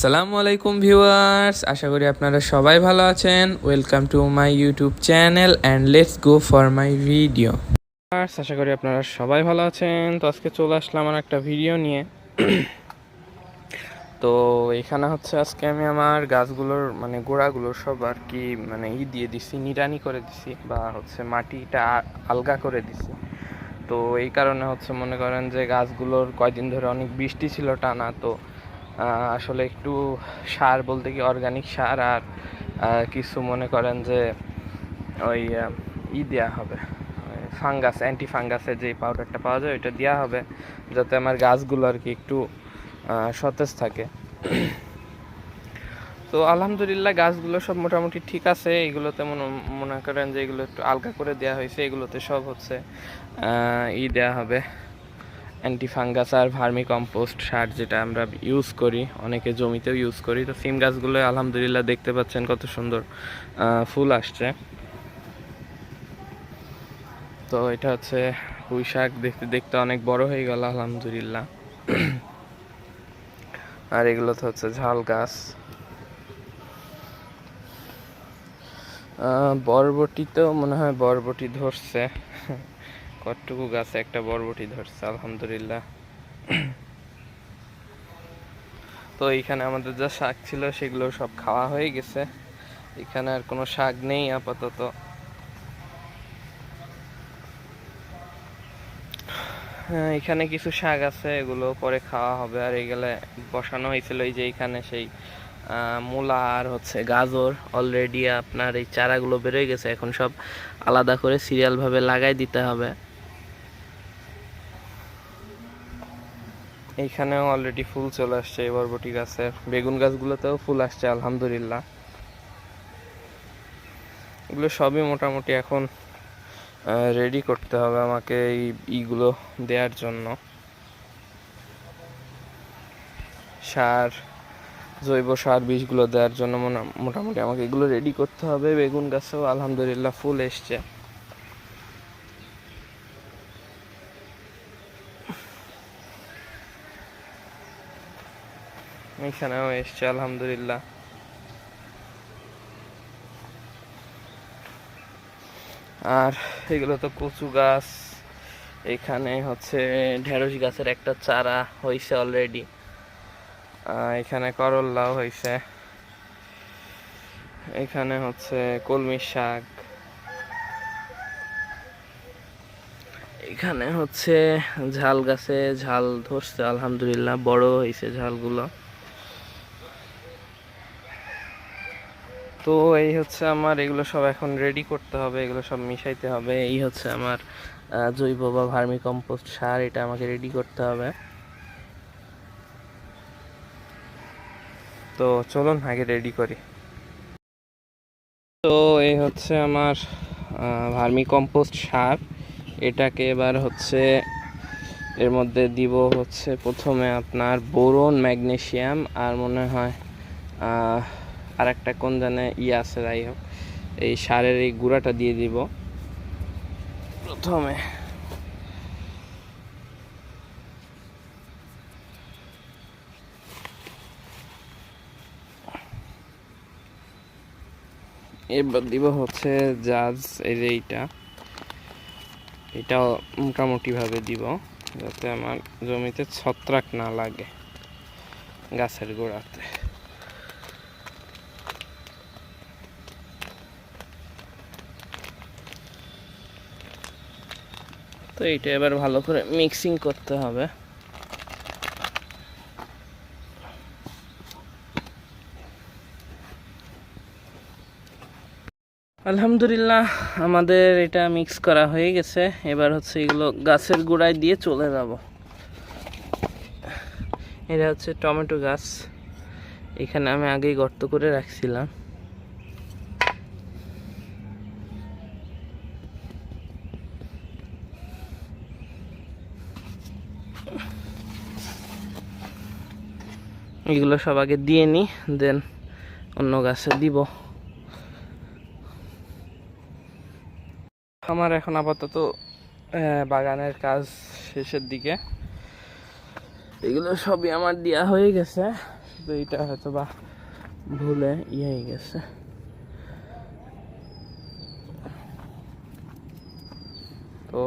আসসালামু আলাইকুম ভিউয়ার্স, আশা করি আপনারা সবাই ভালো আছেন। Welcome to my YouTube channel and let's go for my video আশা করি আপনারা সবাই ভালো আছেন। তো আজকে চলে আসলাম আমার একটা ভিডিও নিয়ে। তো এখানে হচ্ছে আজকে আমি আমার গাছগুলোর মানে গোড়াগুলো সব আর কি মানে ই দিয়ে দিছি, নিড়ানি করে দিছি বা হচ্ছে মাটিটা আলগা করে দিছি। তো এই কারণে হচ্ছে মনে করেন যে গাছগুলোর কয়দিন ধরে অনেক বৃষ্টি ছিল টানা, তো আসলে একটু সার বলতে কি অর্গানিক সার আর কিছু মনে করেন যে ওই ই দেওয়া হবে। ফাঙ্গাস অ্যান্টি ফাঙ্গাসের যে পাউডারটা পাওয়া যায় ওইটা দেওয়া হবে, যাতে আমার গাছগুলো আর কি একটু সতেজ থাকে। তো আলহামদুলিল্লাহ গাছগুলো সব মোটামুটি ঠিক আছে, এগুলোতে মনে করেন যে এগুলো একটু আলগা করে দেওয়া হয়েছে, এগুলোতে সব হচ্ছে ই দেওয়া হবে। অ্যান্টি ফাঙ্গাস আর ভার্মি কম্পোস্ট সার যেটা আমরা ইউজ করি, অনেকে জমিতেও ইউজ করি। তো সিম গাছগুলো আলহামদুলিল্লাহ দেখতে পাচ্ছেন কত সুন্দর ফুল আসছে। তো এটা হচ্ছে পুঁই শাক, দেখতে দেখতে অনেক বড় হয়ে গেল, আলহামদুলিল্লাহ। আর এগুলো তো হচ্ছে ঝাল গাছ। বরবটিতেও মনে হয় বরবটি ধরছে। কতটুকু গাছে একটা বরবটি ধরছে, আলহামদুলিল্লাহ। তো এইখানে আমাদের যা শাক ছিল সেগুলো সব খাওয়া হয়ে গেছে। এখানে আর কোনো শাক নেই আপাতত। হ্যাঁ এখানে কিছু শাক আছে, এগুলো পরে খাওয়া হবে। আর এগুলো বসানো হয়েছিল এই যে এখানে সেই মূলা আর হচ্ছে গাজর। অলরেডি আপনার এই চারাগুলো বেরোয় গেছে, এখন সব আলাদা করে সিরিয়াল ভাবে লাগাই দিতে হবে। এইখানেও অলরেডি ফুল চলে আসছে, এই বরবটি গাছের বেগুন গাছগুলোতেও ফুল আসছে, আলহামদুলিল্লাহ। এগুলো সবই মোটামুটি এখন রেডি করতে হবে আমাকে এই ইগুলো দেওয়ার জন্য। সার, জৈব সার, বীজগুলো দেওয়ার জন্য মোটামুটি আমাকে এগুলো রেডি করতে হবে। বেগুন গাছেও আলহামদুলিল্লাহ ফুল এসছে। এখানেও এসছে, আলহামদুলিল্লাহ। আর এগুলো তো কচু গাছ, এখানে হচ্ছে ঢেঁড়স গাছের একটা চারা হয়েছে অলরেডি এখানে করল্লাও হয়েছে। এখানে হচ্ছে কলমি শাক। এখানে হচ্ছে ঝাল গাছে, ঝাল ধরছে, আলহামদুলিল্লাহ, বড় হয়েছে ঝালগুলো। তো এই হচ্ছে আমার, এগুলো সব এখন রেডি করতে হবে, এগুলো সব মিশাইতে হবে। এই হচ্ছে আমার জৈব বা ভার্মি কম্পোস্ট সার, এটা আমাকে রেডি করতে হবে। তো চলুন আগে রেডি করি। তো এই হচ্ছে আমার ভার্মি কম্পোস্ট সার। এটাকে এবার হচ্ছে, এর মধ্যে দিব হচ্ছে প্রথমে আপনার বোরন ম্যাগনেশিয়াম আর মনে হয় আর একটা কোন জানে ই আছে, যাই হোক। এই সারের এই গুঁড়াটা দিয়ে দিব। প্রথমে এবার দিব হচ্ছে জাজ, এই যে এইটা। এটা মোটামুটি ভাবে দিব, যাতে আমার জমিতে ছত্রাক না লাগে গাছের গোড়াতে। তো এইটা এবার ভালো করে মিক্সিং করতে হবে। আলহামদুলিল্লাহ, আমাদের এটা মিক্স করা হয়ে গেছে। এবার হচ্ছে এগুলো গাছের গোড়ায় দিয়ে চলে যাব। এটা হচ্ছে টমেটো গাছ। এখানে আমি আগেই গর্ত করে রাখছিলাম। এগুলো সব আগে দিয়ে নিই দেন অন্য গাছে দিব। আমার এখন আপাতত বাগানের কাজ শেষের দিকে। এগুলো সবই আমার দেওয়া হয়ে গেছে তো এইটা হয়তো বা ভুলে ইয়ে হয়ে গেছে। তো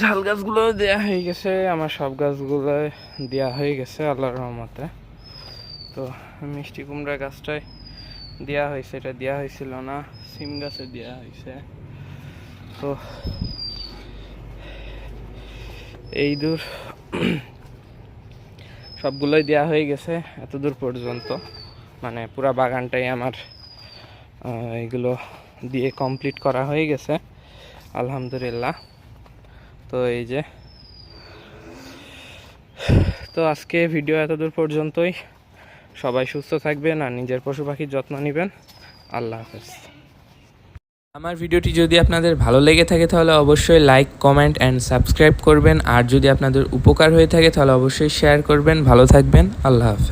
ঝাল গাছগুলো দেয়া হয়ে গেছে, আমার সব গাছগুলো দেয়া হয়ে গেছে, আল্লাহর রহমতে। তো মিষ্টি কুমড়া গাছটায় দেয়া হয়েছে, এটা দেয়া হয়েছিল না, সিম গাছে দেয়া হয়েছে। তো এই দূর সবগুলোই দেয়া হয়ে গেছে, এত দূর পর্যন্ত। মানে পুরা বাগানটাই আমার এগুলো দিয়ে কমপ্লিট করা হয়ে গেছে, আলহামদুলিল্লাহ। তো এই যে। তো আজকে ভিডিও এত দূর পর্যন্তই। সবাই সুস্থ থাকবেন আর নিজের পশু পাখির যত্ন নেবেন। আল্লাহ হাফেজ। আমার ভিডিওটি যদি আপনাদের ভালো লেগে থাকে তাহলে অবশ্যই লাইক কমেন্ট অ্যান্ড সাবস্ক্রাইব করবেন। আর যদি আপনাদের উপকার হয়ে থাকে তাহলে অবশ্যই শেয়ার করবেন। ভালো থাকবেন। আল্লাহ হাফেজ।